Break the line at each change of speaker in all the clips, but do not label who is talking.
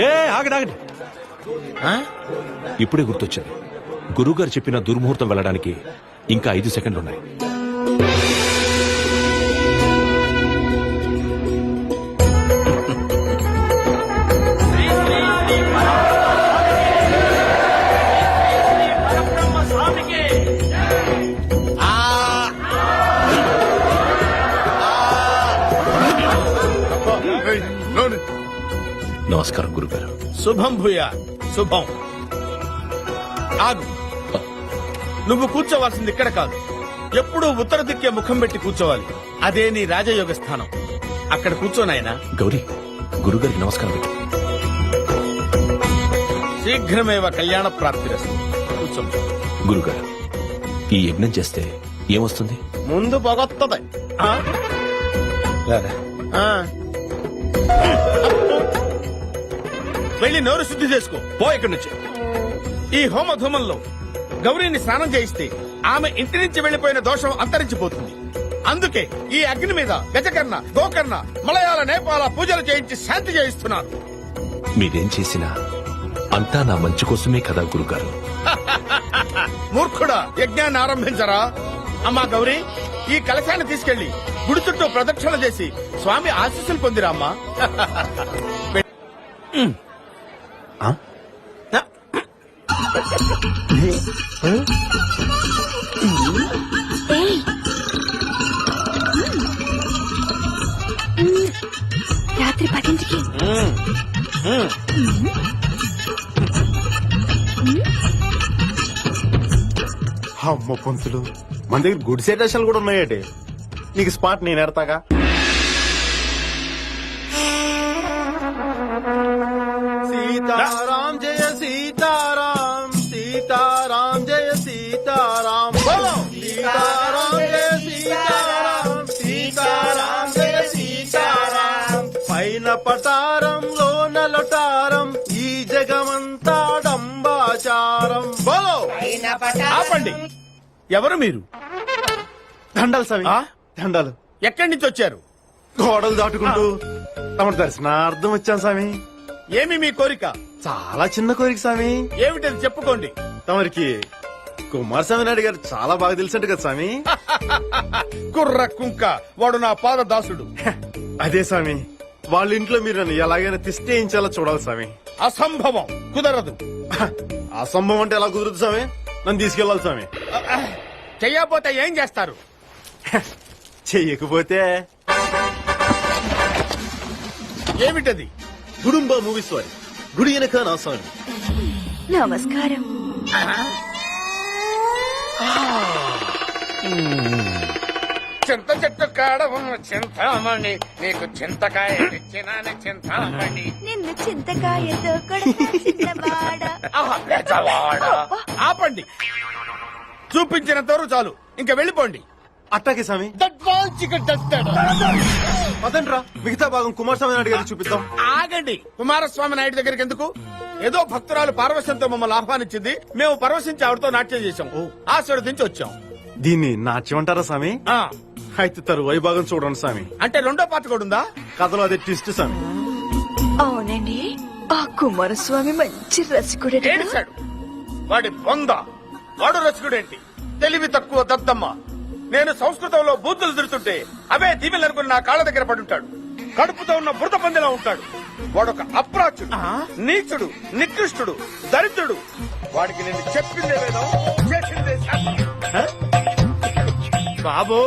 ఏ ఆగండి ఆగండి. ఇప్పుడే గుర్తొచ్చింది గురుగారు చెప్పిన దుర్ముహూర్తం వెళ్ళడానికి ఇంకా ఐదు సెకండ్లు నమస్కారం గురుగారు.
శుభం భూయా శుభం. ఆగు. నువ్వు కూర్చోవలసింది ఇక్కడ కాదు. ఎప్పుడూ ఉత్తర దిక్కే ముఖం పెట్టి కూర్చోవాలి. అదే నీ రాజయోగ స్థానం. అక్కడ కూర్చోనాయనా
గౌరీ గురుగారికి నమస్కారం పెట్టు.
శీఘ్రమేవ కళ్యాణ ప్రాప్తి కూర్చో.
గురుగారు ఈ యజ్ఞం చేస్తే ఏమొస్తుంది?
ముందు పొగొత్తది. ఆ? ఆ. వెళ్ళి నోరు శుద్ధి చేసుకో. పో ఇక్కడి నుంచి. ఈ హోమధూమంలో గౌరీని స్నానం చేయిస్తే ఆమె ఇంటి నుంచి వెళ్ళిపోయిన దోషం అంతరించిపోతుంది. అందుకే ఈ అగ్ని మీద గజకర్ణ గోకర్ణ మలయాళ నేపాల పూజలు చేయించి శాంతి చేయిస్తున్నాను
మీరేం చేసినా అంతా నా మంచి కోసమే కదా గురుగారు.
మూర్ఖుడా యజ్ఞాన్ని ఆరంభించరా? అమ్మా గౌరీ ఈ కలశాన్ని తీసుకెళ్ళి గుడి చుట్టూ ప్రదక్షిణ చేసి స్వామి ఆశీస్సులు పొందిరా అమ్మా.
రాత్రి పదింటికి
అమ్మ పంతులు మన దగ్గర గుడ్ సెటేషన్లు కూడా ఉన్నాయటి. నీకు స్పాట్ నేను ఎడతాగా? సీతారాం జయ నలటారం ఈ జగమంతా డంబాచారం. బోలో!
ఆపండి. ఎవరు మీరు?
దండాలు స్వామి.
ఆ?
దండాలు.
ఎక్కడి నుంచి వచ్చారు?
గోడలు దాటుకుంటూ తమ దర్శనార్థం వచ్చాను స్వామి.
ఏమి మీ కోరిక?
చాలా చిన్న కోరిక స్వామి.
ఏమిటది చెప్పుకోండి.
తమరికి కుమారస్వామి నాయుడు గారు చాలా బాగా తెలిసినట్టు కదా స్వామి.
కుర్ర కుంక వాడు నా పాద దాసుడు
అదే స్వామి. వాళ్ళ ఇంట్లో మీరు నన్ను ఎలాగైనా తిష్టేయించాలో చూడాలి స్వామి.
అసంభవం. కుదరదు.
అసంభవం అంటే ఎలా కుదురుతుంది స్వామి? నన్ను తీసుకెళ్ళాలి స్వామి.
చెయ్యపోతే ఏం చేస్తారు?
చెయ్యకపోతే?
ఏమిటది?
గుడుంబ మూవీ స్వామి గుడి వెనక నా స్వామి.
నమస్కారం.
చింత చెట్టు కాడ ఉన్న చింతామణి నీకు చింతకాయ తెచ్చినాను చింతామణి.
నిన్ను చింతకాయతో.
ఆపండి. చూపించినంత వరకు చాలు. ఇంకా వెళ్ళిపోండి.
అట్టాకే స్వామి. అదంట్రా మిగతా భాగం కుమారస్వామి నాయుడు గారికి చూపిద్దాం.
ఆగండి. కుమారస్వామి నాయుడు దగ్గరికి ఎందుకు? ఏదో భక్తురాలు పార్వశంతో మమ్మల్ని ఆహ్వానించింది. మేము పరవశించి ఆవిడతో నాట్యం చేశాం. ఆశీర్వదించి వచ్చాం.
దీన్ని నాట్యం అంటారా స్వామి
ఆ,
అయితే తరువాయి భాగం చూడండి స్వామి
అంటే రెండో పాట కూడా ఉందా?
కథలో అదే ట్విస్ట్ స్వామి
అవునండి. ఆ కుమారస్వామి మంచి రసికుడే
ఏడిశాడు వాడి బొంద. వాడు రచకుడేంటి తెలివి తక్కువ దద్దమ్మ. నేను సంస్కృతంలో బూతులు తిడుతుంటే అవే దీవెలు అనుకుని నా కాళ్ళ దగ్గర పడుంటాడు కడుపుతో ఉన్న బురద పందిలా ఉంటాడు. వాడొక అప్రాచుడు నీచుడు నికృష్టుడు దరిద్రుడు. వాడికి నేను చెప్పిందే వేదం చేసిందే శాస్త్రం. బాబు.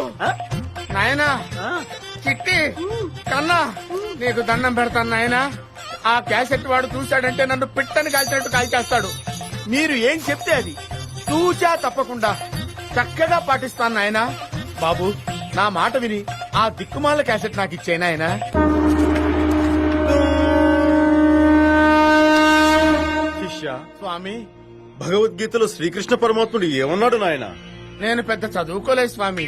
నాయనా చిట్టి కన్నా నీకు దండం పెడతాను నాయనా. ఆ క్యాసెట్ వాడు చూశాడంటే నన్ను పిట్టని కాల్చినట్టు కాల్చేస్తాడు. మీరు ఏం చెప్తే అది? తూచా తప్పకుండా. చక్కగా పాటిస్తాను నాయనా. బాబు నా మాట విని ఆ దిక్కుమాల క్యాసెట్ నాకు ఇచ్చే నాయనా.
శిష్య
స్వామి.
భగవద్గీతలో శ్రీకృష్ణ పరమాత్ముడు ఏమన్నాడు నాయన?
నేను పెద్ద చదువుకోలేదు స్వామి.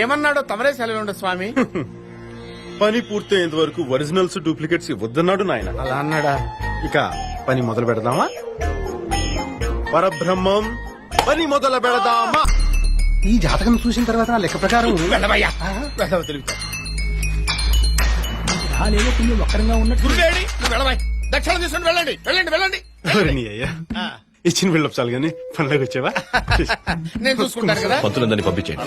ఏమన్నాడో తమరే సెలవు స్వామి.
పని పూర్తయ్యేంత వరకు ఒరిజినల్స్ డూప్లికేట్స్ ఇవ్వద్దన్నాడు నాయన.
అలా అన్నాడా?
ఇక పని మొదలు పెడదామా? పరబ్రహ్మం పని మొదలు పెడదామా?
ఈ జాతకం చూసిన తర్వాత నా లెక్క ప్రకారం
వెళ్ళవయ్యా వెళ్ళవ తెలుగుతా
లేదో కొంచెం వక్రంగా ఉన్నట్టు.
వెళ్ళవాయి దక్షిణ తీసుకుని వెళ్ళండి వెళ్ళండి వెళ్ళండి.
అయ్యా. ఇచ్చిన బిల్డప్ చాలు కానీ పనిలోకి వచ్చావా?
నేను చూసుకుంటాను కదా.
పంతులందరినీ పంపించండి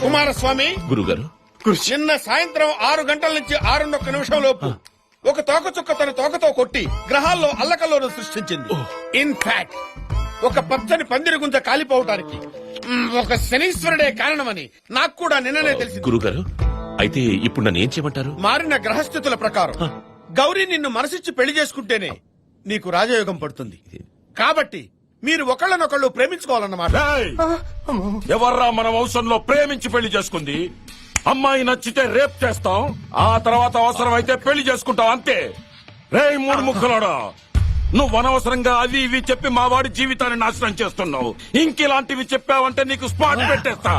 కుమారస్వామి
గురుగారు.
నిన్న సాయంత్రం ఆరు గంటల నుంచి ఆరున్నొక్క నిమిషం లోపు ఒక తోక చుక్క తన తోకతో కొట్టి గ్రహాల్లో అల్లకల్లోను సృష్టించింది. ఇన్ఫాక్ట్ ఒక పచ్చని పందిరి గుంజ కాలిపోవటానికి మ్, ఒక శనీశ్వరుడే కారణమని నాకు కూడా నిన్ననే తెలిసింది.
గురుగారు అయితే ఇప్పుడు నన్ను ఏం చేయమంటారు?
మారిన గ్రహస్థితుల ప్రకారం గౌరీ నిన్ను మనసిచ్చి పెళ్ళి చేసుకుంటేనే నీకు రాజయోగం పడుతుంది. కాబట్టి మీరు ఒకళ్ళనొకళ్ళు ప్రేమించుకోవాలన్నమాట.
ఏయ్! ఎవర్రా మన వంశంలో ప్రేమించి పెళ్ళి చేసుకుంది? అమ్మాయి నచ్చితే రేప్ చేస్తాం ఆ తర్వాత అవసరం అయితే పెళ్ళి చేసుకుంటాం అంతే. రేయ్ మూడు ముక్కలోడా. నువ్వు అనవసరంగా అవి ఇవి చెప్పి మా వాడి జీవితాన్ని నాశనం చేస్తున్నావు. ఇంకిలాంటివి చెప్పావంటే నీకు స్పాట్ పెట్టేస్తా.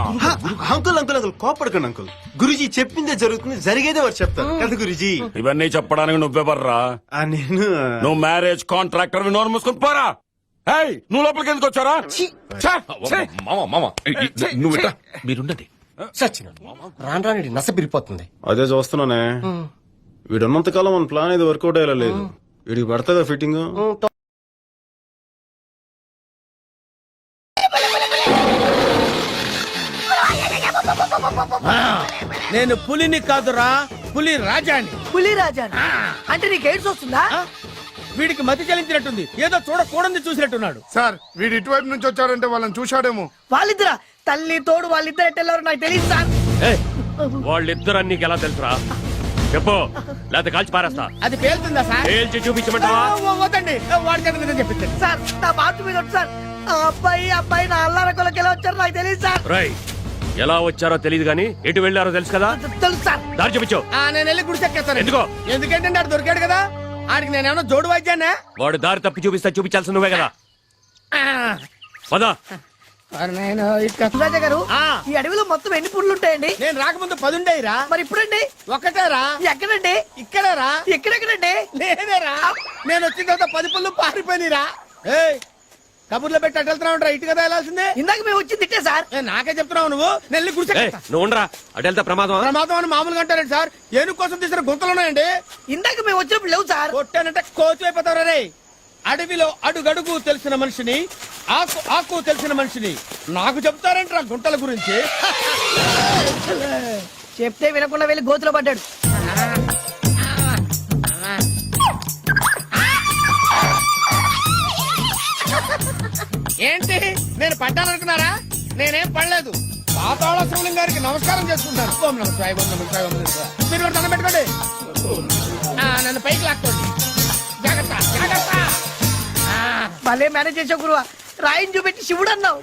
అంకుల్ అంకుల్ అంకుల్ కోపడకండి అంకుల్. గురుజీ చెప్పిందే జరుగుతుంది జరిగేదే వారు చెప్తారు. కదా గురుజీ?
ఇవన్నీ చెప్పడానికి నువ్వెవర్రా?
ఆ, నేను
నువ్వు మ్యారేజ్ కాంట్రాక్టర్ నోరు మూసుకుని పోరా. ఏయ్ నువ్వు లోపలికి ఎందుకు వచ్చారా.
మామ మామ. నువ్వు ఇట్రా. మీరుండండి.
సచిన రాను రాని నస పిరిపోతుంది.
అదే చూస్తున్నానే. వీడున్నంత కాలం మన ప్లాన్ ఇది వర్కౌట్ అయ్యేలా లేదు. వీడికి పడుతుందా ఫిట్టింగ్
నేను పులిని కాదురా పులి రాజాని.
పులి రాజా అంటే నీకు ఎయిడ్స్ వస్తుందా?
వీడికి మతి చలించినట్టుంది. ఏదో చూడకూడదు చూసినట్టున్నాడు.
సార్ వీడు ఇటువైపు నుంచి వచ్చాడంటే వాళ్ళని చూశాడేమో.
వాళ్ళిద్దరా? తల్లి తోడు వాళ్ళిద్దరు ఎట్టెళ్ళారు నాకు తెలియదు సార్.
వాళ్ళిద్దరు నీకు ఎలా తెలుసురా? చెప్పు లేకపోతే కాల్చి పారేస్తా.
అది పేలుతుందా సార్?
పేల్చి చూపించమంటావా?
వద్దండి. వాడి చేత నిజం చెప్పించండి.
సార్ నా బాతు మీద సార్. ఆ అబ్బాయి అబ్బాయి నా అల్లార కొలకి ఎలా వచ్చారు నాకు తెలియదు సార్.
రై ఎలా వచ్చారో తెలియదు గాని ఎటు వెళ్ళారో తెలుసు కదా?
తెలుసు సార్.
దారి చూపించు.
ఆ, నేను వెళ్ళి గుడి చెక్కేస్తాను
ఎందుకో?
ఎందుకంటే దొరికాడు కదా? ఆడికి నేనేమన్నా జోడు వాయిద్యానా
వాడు దారి తప్పి చూపిస్తా చూపించాల్సి నువ్వే కదా. పదా.
నేను
గారు. ఈ అడవిలో మొత్తం ఎన్ని పుళ్ళు ఉంటాయండి?
నేను రాకముందు పదుండేరా
మరి ఇప్పుడండి?
ఒక్కటేరా
ఎక్కడండి?
ఇక్కడేరా.
ఎక్కడెక్కడండి?
లేదేరా నేను వచ్చిన తర్వాత పది పళ్ళు పారిపోయినరా ఏయ్ కబుర్లో పెట్టి అటు వెళ్తున్నావు ఉంటా ఇటు కదా వెళ్ళాల్సిందే?
ఇందాక మేము వచ్చింది తిట్టే సార్.
ఏ, నాకే చెప్తున్నావు నువ్వు? నెల్లి గుడి
ఏయ్. నువ్వు ఉండరా? అటు వెళ్తే ప్రమాదం
ప్రమాదం అని మామూలుగా అంటారండి సార్? ఏనుగు కోసం తీసిన గుంతలు ఉన్నాయండి?
ఇందాక మేము వచ్చినప్పుడు లేవు సార్.
కొట్టానంటే కోచు అయిపోతారు రే. అడవిలో అడుగడుగు తెలిసిన మనిషిని ఆకు ఆకు తెలిసిన మనిషిని నాకు చెప్తారంటారా గుంటల గురించి?
చెప్తే వినకుండా వెళ్ళి గోతులో పడ్డాడు.
ఏంటి? నేను పడ్డాననుకున్నారా? నేనేం పడలేదు. పాతాళ శివలింగ గారికి నమస్కారం చేసుకుంటాను. ఓం నమ శివాయ, ఓం నమ శివాయ, ఓం నమ శివాయ. మీరు కూడా దండం పెట్టుకోండి. ఆ, నన్ను పైకి లాక్కోండి. జాగ్రత్త జాగ్రత్త.
భలే మేనేజ్ చేసావు గురువా. రాయిని చూపెట్టి శివుడు అన్నావు?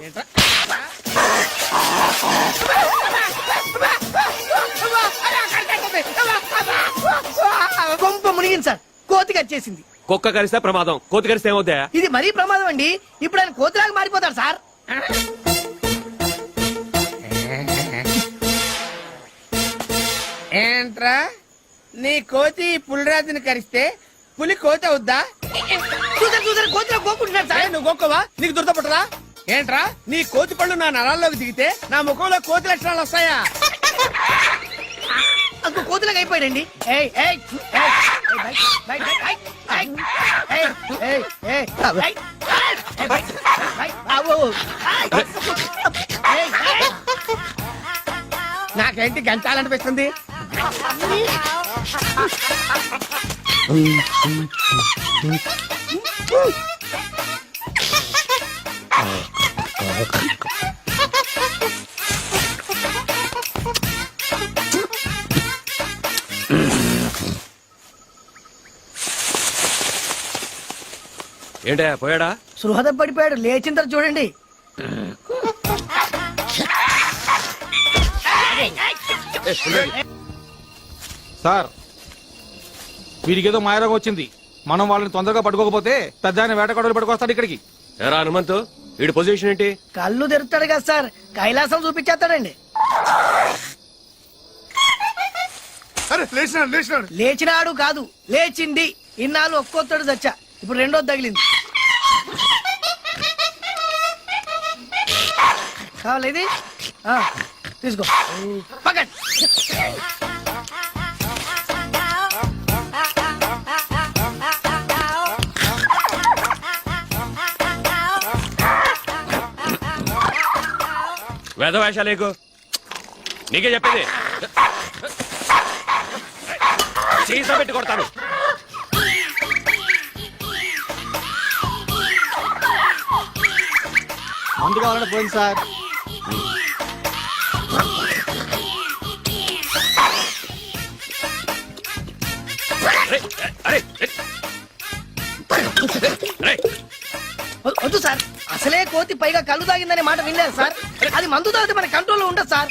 కొంప మునిగింది సార్. కోతి వచ్చేసింది
కుక్క కరిస్తే ప్రమాదం కోతి కరిస్తే ఏమవుతా
ఇది మరీ ప్రమాదం అండి. ఇప్పుడు ఆయన కోతిలాగా మారిపోతాడు సార్.
ఏంట్రా? నీ కోతి పులిరాజుని కరిస్తే పులి కోతి అవుద్దా?
చూసారు చూసారు కోతిలో కోకుంటున్నాడు
ఏ,
సార్
నువ్వు గొక్కవా? నీకు దురదపట్టదా ఏంట్రా? నీ కోతి పళ్ళు నా నరాల్లోకి దిగితే నా ముఖంలో కోతి లక్షణాలు వస్తాయా?
అంకో కోతిలాగా అయిపోయాడండి. ఏయ్ ఏయ్ ఏయ్, బయట, బయట, బయట, బయట,
నాకేంటి గంచాలనిపిస్తుంది Mm-hmm.
ఏంటే పోయాడా?
సృహద పడిపోయాడు. లేచిన తర్వాత చూడండి.
సార్ వీడికేదో మాయరోగం వచ్చింది. మనం వాళ్ళని తొందరగా పట్టుకోకపోతే పెద్ద ఆయన వేటగాడులు పట్టుకొస్తాడు ఇక్కడికి.
ఎరా హనుమంతు వీడి పొజిషన్ ఏంటి?
కళ్ళు తెరుస్తాడు కదా సార్. కైలాసం చూపించేస్తాడండి.
అరే లేచినాడు లేచినాడు.
లేచినాడు కాదు లేచింది. ఇన్నాళ్ళు ఒక్కొత్తడు చచ్చా. ఇప్పుడు రెండోది తగిలింది. కావాలేది తీసుకో. పక్కన.
వేదవేషాలేకు. నీకే చెప్పింది. సీసా పెట్టి కొడతాను.
మందు కావాలంటే పోయింది సార్.
కోతి పైగా కళ్ళు తాగిందనే మాట విన్నాను సార్. అది మందు తాగితే మన కంట్రోల్లో ఉండదు సార్.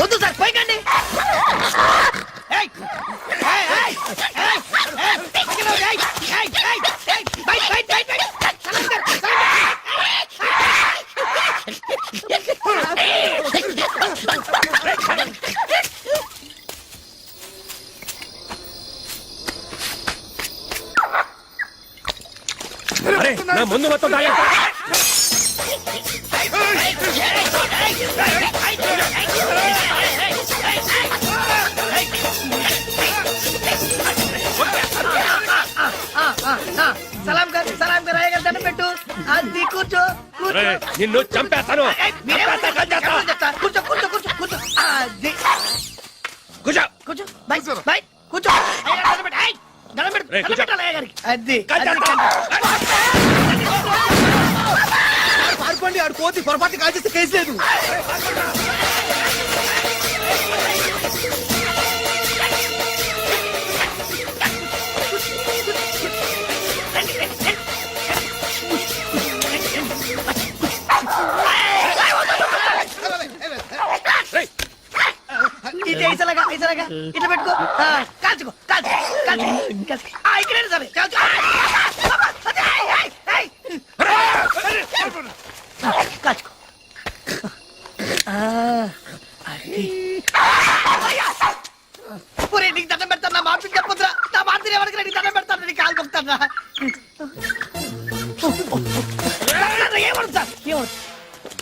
వద్దు సార్ పైకండి. ఏయ్! ఏయ్, ఏయ్,
నిన్ను చంపేస్తాను.
కూర్చో కూర్చో కూర్చో కూర్చో అది.
కూర్చో.
కూర్చో. బై. కూర్చో.
పాడుకోండి ఆడు కోతి పొరపాటు కాల్చేస్తే కేసు లేదు.
ఇట్లా పెట్టుకో. కాల్చుకో కాల్చుకో కాల్చుకో కాల్చుకో. ఆ, సరే కాల్చుకో. అబ్బా, కాల్చుకో. అది. అయ్యా! నీకు దండం పెడతాను నా మాట చెప్పొద్దురా. నా మాట ఎవరికి నీకు దండం పెడతాను నీకు కాలు కొడతాను ఏమడు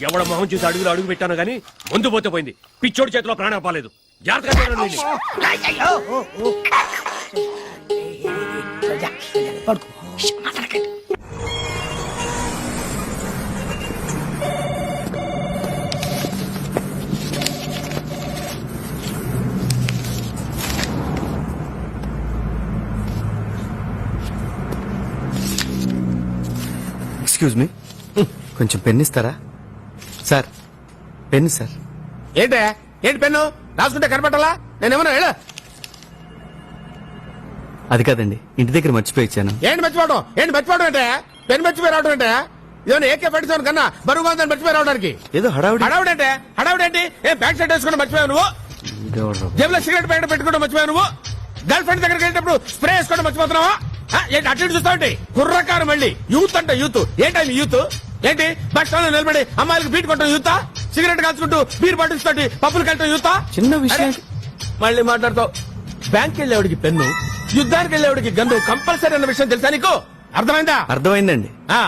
ఎవడ మొహం చూసి అడుగులు అడుగు పెట్టాను కానీ ముందు పోతే పోయింది. పిచ్చోడి చేతిలో ప్రాణం పాలేదు.
ఎక్స్క్యూజ్ మీ కొంచెం పెన్ ఇస్తారా? Sir pen sir.
ఏంటే? ఏంటి పెన్ను? రాసుకుంటే కనపట్టాలా నేనేమన్నా ಹೇಳ
అది కాదండి ఇంటి దగ్గర మర్చిపోయి ఇచ్చాను
ఏంటి మర్చిపోవడం? ఏంటి మర్చిపోవడం అంటే? పెన్ మర్చిపోయి రావడం అంటే? ఇదేమన్నా ఏకే పెట్టించాను కన్నా బరువుగా ఉందని మర్చిపోయి రావడానికి?
ఏదో హడావుడి.
హడావుడంటే హడావుడేంటి ఏం ప్యాంట్ షర్ట్ వేసుకుంటే మర్చిపోయావు నువ్వు? జేబులో సిగరెట్ ప్యాకెట్ పెట్టుకుంటూ మర్చిపోయావు నువ్వు? గర్ల్ ఫ్రెండ్ దగ్గరికి వెళ్ళేటప్పుడు స్ప్రే వేసుకోవడం మర్చిపోతున్నావా? ఏంటి అటు చూస్తావు కుర్రకారు మళ్ళీ. యూత్ అంటే యూత్. ఏంటి యూత్? ఏంటి? బస్ స్టాండ్ నిలబడి అమ్మాయిలకు బీట్ కొట్టడం యూత్? సిగరెట్ కాల్చుకుంటూ బీర్ బాటిల్స్ తోటి పప్పులు కట్టడం యూత్
చిన్న విషయం.
మళ్ళీ మాట్లాడతావు. బ్యాంక్ వెళ్ళేవాడికి పెన్ను యుద్ధానికి వెళ్ళేవాడికి గన్ను కంపల్సరీ అన్న విషయం తెలుసా నీకు? అర్థమైందా?
అర్థమైందండి.
ఆ,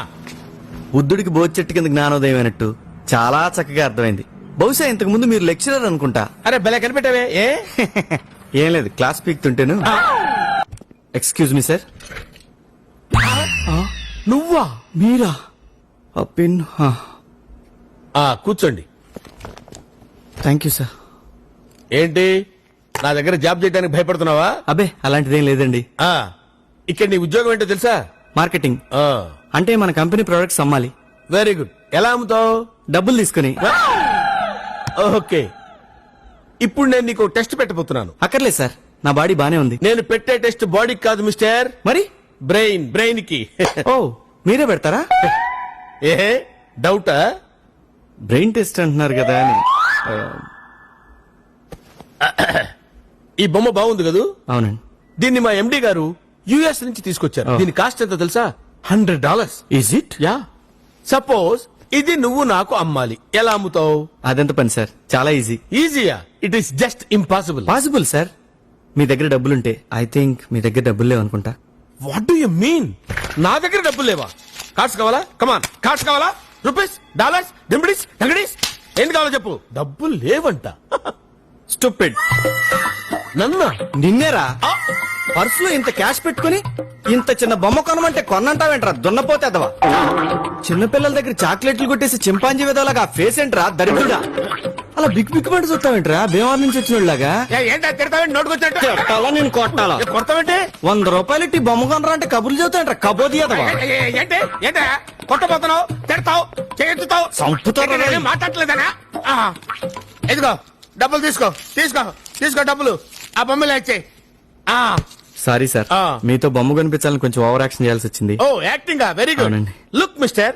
బుద్ధుడికి బోధి చెట్టు కింద జ్ఞానోదయం అయినట్టు చాలా చక్కగా అర్థమైంది. బహుశా ఇంతకు ముందు మీరు లెక్చరర్ అనుకుంటా.
అరే భలే కనిపెట్టావే ఏ?
ఏం లేదు క్లాస్ పీక్తుంటేను. ఎక్స్క్యూజ్ మీ సార్
నువ్వా?
మీరా? ఆ పెన్
ఆ కూర్చోండి.
థ్యాంక్ యూ సార్
ఏంటి? నా దగ్గర జాబ్ చేయడానికి భయపడుతున్నావా?
అబే అలాంటిదేం లేదండి.
ఆ ఇక్కడ నీ ఉద్యోగం ఏంటో తెలుసా?
మార్కెటింగ్ అంటే మన కంపెనీ ప్రొడక్ట్స్ అమ్మాలి.
వెరీ గుడ్ ఎలా అమ్ముతావు?
డబ్బులు తీసుకుని.
ఓకే. ఇప్పుడు నేను నీకు టెస్ట్ పెట్టబోతున్నాను.
అక్కర్లేదు సార్. నా బాడీ బానే ఉంది.
నేను పెట్టే టెస్ట్ బాడీకి కాదు మిస్టర్.
మరి?
బ్రెయిన్ బ్రెయిన్కి.
ఓ మీరే పెడతారా?
ఏ? డౌటా?
బ్రెయిన్ టెస్ట్ అంటున్నారు కదా అని.
ఈ బొమ్మ బాగుంది కదూ?
అవునండి.
దీన్ని మా ఎండి గారు యుఎస్ నుంచి తీసుకొచ్చారు. దీని కాస్ట్ ఎంత తెలుసా? Hundred dollars
is it
yeah. Suppose ఇది నువ్వు నాకు అమ్మాలి. ఎలా అమ్ముతావు?
అదెంత పని సార్? చాలా easy
ఈజీయా it is just impossible
possible sir మీ దగ్గర డబ్బులుంటే ఐ థింక్ మీ దగ్గర డబ్బులు లేవనుకుంటా
వాట్ డూ యు మీన్ నా దగ్గర డబ్బులు లేవా? కార్డ్స్ కావాలా? కమాన్ కార్డ్స్ కావాలా? రూపీస్ డాలర్స్ డింబిడీస్ డంగడీస్ ఏంటి కావాలో చెప్పు. డబ్బులు లేవంట.
స్టూపిడ్
నన్నా
నిన్నేరా? పర్సులో ఇంత క్యాష్ పెట్టుకుని ఇంత చిన్న బొమ్మ కొనమంటే కొన్నంటావేంట్రా? దున్నపోతే అదవా చిన్నపిల్లల దగ్గర చాక్లెట్లు కొట్టేసి చింపాంజీ విధవలాగా ఫేస్ ఏంట్రా? దరిద్రుడా? అలా బిగ్ బిగ్ పడి చూస్తావేంట్రా భీమవరం నుంచి వచ్చినోళ్ళగా
ఏంటా తిడతావేంటి? నోటుకొచ్చినట్టు?
కొట్టాలా నేను కొట్టాలా?
ఏ, కొడతావేంటి?
వంద రూపాయలు ఇట్టి బొమ్మ కొనరా అంటే కబుర్లు చెబుతాయంట్రా కబోది
ఏంటి? ఏంటి? కొట్టబోతున్నావు? తిడతావు? చేతుతావు
రే?
మాట్లాడలేదనా? ఆ, ఇదిగో డబ్బులు తీసుకో. తీసుకో. తీసుకో డబ్బులు. ఆ బొమ్మలు ఇచ్చే
సారీ సార్.
ఆ.
మీతో బొమ్మ కనిపించాలని కొంచెం ఓవర్ యాక్షన్ చేయాల్సి వచ్చింది.
ఓ acting very good. Look mister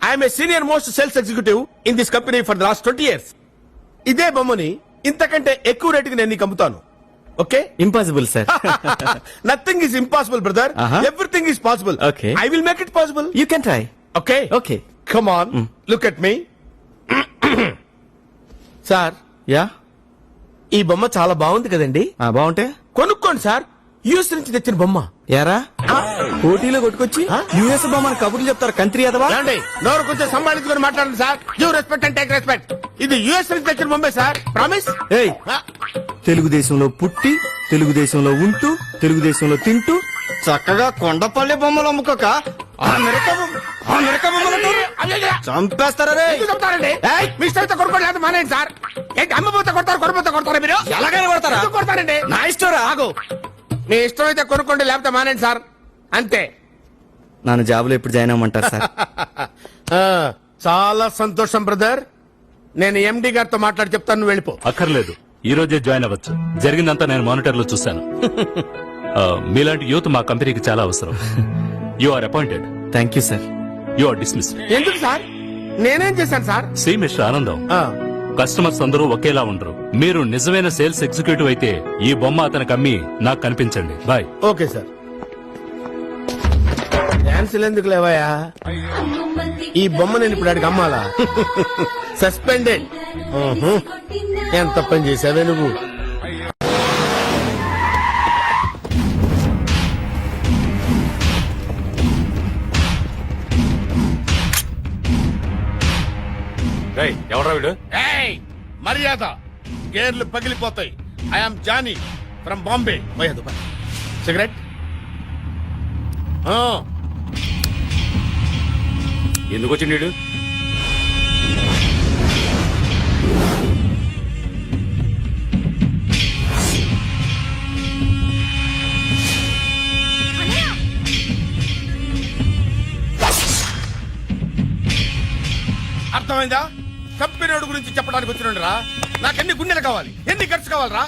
I'm a senior most sales executive in this company for the last twenty years. ఇదే బొమ్మని ఇంతకంటే ఎక్కువ రేటుకి నేను నీకు అమ్ముతాను. Okay?
Impossible sir
nothing is impossible brother. Everything is possible
Okay.
I will make it possible
you can try
okay
okay
come on look at me sir
yeah
ఈ బొమ్మ చాలా బాగుంది కదండి.
బాగుంటే?
కొనుక్కోండి సార్ యూఎస్ నుంచి తెచ్చిన బొమ్మ.
యారా పోటీలో కొట్టుకొచ్చి యుఎస్ బొమ్మని కబుర్లు చెప్తారు కంత్రి అదవా?
నోరు కొంచెం సంభాళించుకొని మాట్లాడండి sir. You respect and take respect ఇది యుఎస్ నుంచి తెచ్చిన బొమ్మే సార్. ప్రామిస్
ఏయ్ తెలుగుదేశంలో పుట్టి తెలుగుదేశంలో ఉంటూ తెలుగుదేశంలో తింటూ చక్కగా కొండపల్లి బొమ్మలు అమ్ముకోక ఆ మిరప బొమ్మ- ఆ మిరప బొమ్మలు అంటారు? చంపేస్తారా రే?
చెప్తారండి? మీ ఇష్టమైతే కొనుక్కోండి లేదా మానేయండి సార్. ఏంటి అమ్మపోతే కొడతారు కొనపోతే కొడతారా మీరు?
ఎలాగైనా కొడతారా?
కొడతారండి?
నా ఇష్టం
ఆగు. మీ ఇష్టమైతే కొనుక్కోండి లేకపోతే మానేయండి సార్. అంతే.
నన్ను జాబులో ఎప్పుడు జాయిన్ అవ్వమంటారు సార్?
ఆ, చాలా సంతోషం బ్రదర్. నేను ఎండి గారితో మాట్లాడి చెప్తాను నువ్వు వెళ్ళిపో.
అక్కర్లేదు. ఈ రోజే జాయిన్ అవ్వచ్చు. జరిగిందంతా నేను మానిటర్లో చూశాను. ఆ, మీలాంటి యూత్ మా కంపెనీకి చాలా అవసరం. You are appointed
thank you sir
you are dismiss
ఎందుకు సార్? నేనేం చేశాను సార్?
సి మిస్టర్ ఆనందం.
ఆ,
కస్టమర్స్ అందరూ ఒకేలా ఉండరు. మీరు నిజమైన సేల్స్ ఎగ్జిక్యూటివ్ అయితే ఈ బొమ్మ అతనికి అమ్మి నాకు కనిపించండి. బాయ్.
Okay sir. డాన్సులు ఎందుకు లేవయ్యా? ఈ బొమ్మ నేను ఇప్పుడు అడిగి అమ్మాలా? సస్పెండెడ్ ఎంత పని చేసావే నువ్వు?
ఎవరా వీడు?
మర్యాద. గేర్లు పగిలిపోతాయి. ఐఎమ్ జానీ ఫ్రమ్ బాంబే పోయేదు సిగరెట్
ఎందుకు వచ్చిండు
అర్థమైందా? కంపెనీ గురించి చెప్పడానికి వచ్చినండిరా? నాకు ఎన్ని గుండెలు కావాలి? ఎన్ని ఖర్చు కావాలరా?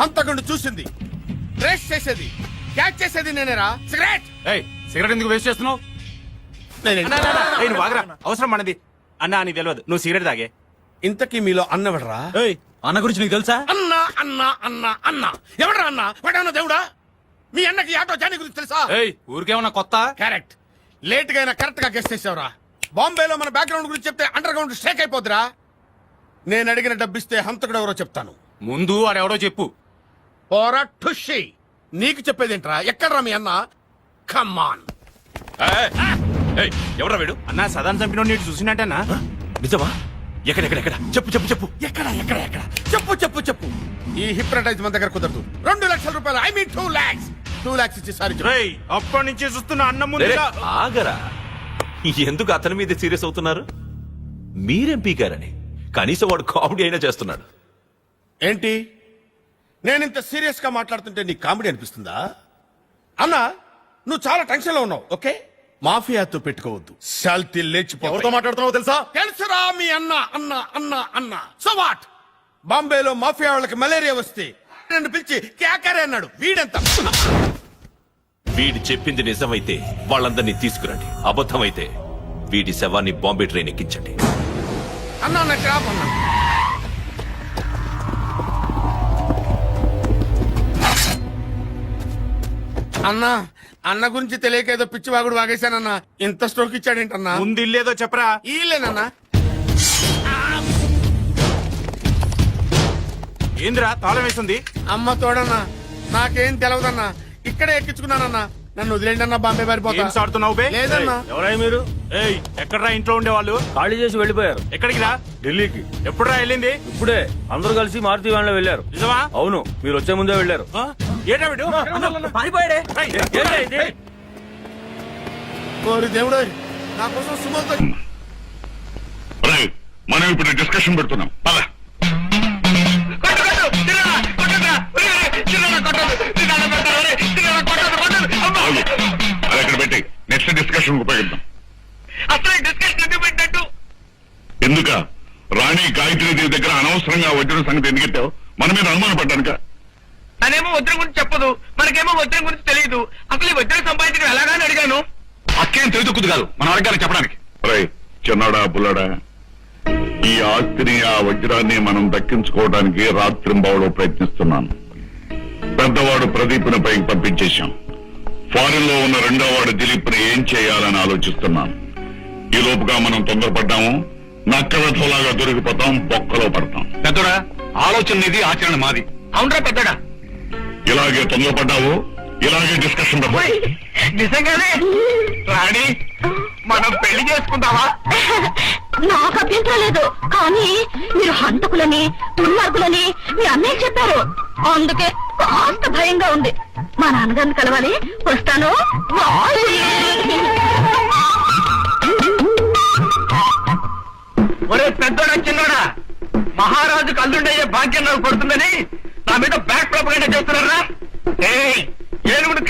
హంతకుండా చూసింది. రేస్ చేసేది. క్యాచ్ చేసేది నేనేరా. సిగరెట్
ఏయ్ సిగరెట్ ఎందుకు వేస్ట్ చేస్తున్నావు?
నేనే.
అవసరం మనది అన్నా అని తెలియదు నువ్వు సిగరెట్ తాగే.
ఇంతకీ మీలో అన్నవడరా
ఏయ్ అన్న గురించి నీకు తెలుసా?
అన్న అన్న అన్న అన్న. ఎవడరా అన్న? వాడేమన్నా దేవుడా? మీ అన్నకి ఆటో జానీ గురించి తెలుసా?
ఏయ్ ఊరికేమన్నా కొత్త?
కరెక్ట్ లేట్గా అయినా కరెక్ట్గా గెస్ట్ చేసావురా? బాంబేలో మన బ్యాక్గ్రౌండ్ గురించి చెప్తే అండర్ గ్రౌండ్ షేక్ అయిపోద్దిరా. నేను అడిగిన డబ్బిస్తే హంతకుడు ఎవరో చెప్తాను.
ముందు వాడెవడో చెప్పు.
ఓరా ఠుషి నీకు చెప్పేదేంట్రా? ఎక్కడ్రా మీ అన్న? కమ్మాన్
ఎవరా వీడు?
అన్నా సదాన్ చంపిన నీటి చూసినట్టేనా
నిజమా? ఎక్కడెక్కడెక్కడ చెప్పు చెప్పు చెప్పు.
ఎక్కడ ఎక్కడ ఎక్కడ? చెప్పు చెప్పు చెప్పు. ఈ హిప్నటైజ్ మన దగ్గర కుదరదు. రెండు లక్షల రూపాయలు I mean two lakhs two lakhs ఇచ్చి సారీ
అప్పటి నుంచి చూస్తున్న అన్నం
ఆగరా. ఎందుకు అతని మీద సీరియస్ అవుతున్నారు? మీరేం పీకారని? కనీసం వాడు కామెడీ అయినా చేస్తున్నాడు.
ఏంటి? నేను ఇంత సీరియస్గా మాట్లాడుతుంటే నీకు కామెడీ అనిపిస్తుందా? అన్నా నువ్వు చాలా టెన్షన్లో ఉన్నావు ఓకే? మాఫియాతో పెట్టుకోవద్దు. శాల్తీ లేచిపో
ఎవరితో మాట్లాడుతున్నావో తెలుసా?
తెలుసురా మీ అన్న అన్న అన్న అన్న. సో వాట్ బాంబేలో మాఫియా వాళ్ళకి మలేరియా వస్తే నన్ను పిలిచి కేకరే అన్నాడు. వీడెంత?
వీడి చెప్పింది నిజమైతే వాళ్ళందరినీ తీసుకురండి. అబద్ధమైతే వీడి శవాన్ని బాంబే ట్రైన్ ఎక్కించండి.
అన్న అన్న అన్న. అన్న అన్న గురించి తెలియక ఏదో పిచ్చి వాగుడు వాగేశానన్నా. ఇంత స్ట్రోక్ ఇచ్చాడేంటన్నా?
ముందు ఇల్లేదో చెప్పరా?
ఈలేనన్నా
ఏందిరా తాళం వేస్తుంది
అమ్మ తోడన్నా నాకేం తెలవదన్నా. ఇక్కడే ఎక్కించుకున్నానన్నా. నన్ను వదిలేండి అన్న బాంబే పారిపోతా.
బే?
లేదన్నా.
ఎవరై మీరు?
ఏయ్ ఎక్కడరా ఇంట్లో ఉండేవాళ్ళు?
ఖాళీ చేసి వెళ్ళిపోయారు.
ఎక్కడికి రా?
ఢిల్లీకి.
ఎప్పుడురా వెళ్ళింది?
ఇప్పుడే. అందరూ కలిసి మారుతి వ్యాన్లో వెళ్ళారు.
నిజమా?
అవును మీరు వచ్చే ముందే వెళ్ళారు.
ఆ?
ఓరి దేవుడే నా కోసం సుమంత్
మనం ఇప్పుడు డిస్కషన్ పెడుతున్నాం. పద. సంగతి ఎందుకు ఎత్తావు మన మీద అనుమాన పడ్డానుక
తనేమో వజ్రం గురించి చెప్పదు. మనకేమో వజ్రం గురించి తెలియదు. అసలు ఈ వజ్రం సంపాదించడం ఎలాగాని అడిగాను.
అక్కేం తెలియదు కాదు. మన వర్గానికి చెప్పడానికి. రై చిన్నాడా పుల్లాడా ఈ ఆస్తిని ఆ వజ్రాన్ని మనం దక్కించుకోవడానికి రాత్రింబావులో ప్రయత్నిస్తున్నాను. పెద్దవాడు ప్రదీప్ని పైకి పంపించేశాం. ఫారిన్లో ఉన్న రెండో వాడు దిలీప్ని ఏం చేయాలని ఆలోచిస్తున్నాను. ఈ లోపుగా మనం తొందరపడ్డాము. నక్క వెధలాగా దొరికిపోతాం బొక్కలో పడతాం. పెద్దడా ఆలోచన ఇది ఆచరణ మాది.
అవునరా పెద్దడా?
ఇలాగే తొందరపడ్డావు ఇలాగే డిస్కషన్
నిజంగానే? రాణి మనం పెళ్ళి చేసుకుందామా?
నాకు అభ్యంతరం లేదు. కానీ మీరు హంతకులని దుర్మార్గులని మీ అన్నయ్య చెప్పారు. అందుకే కాస్త భయంగా ఉంది. మా నాన్నగారిని కలవాలి. వస్తాను.
ఒరే పెద్దోడా చిన్నోడా? మహారాజు కల్లుండయ్యే భాగ్యం నాకు పడుతుందని నా మీద బ్యాక్ ప్రొపగండా చేస్తున్నారా? ఏనుగుడు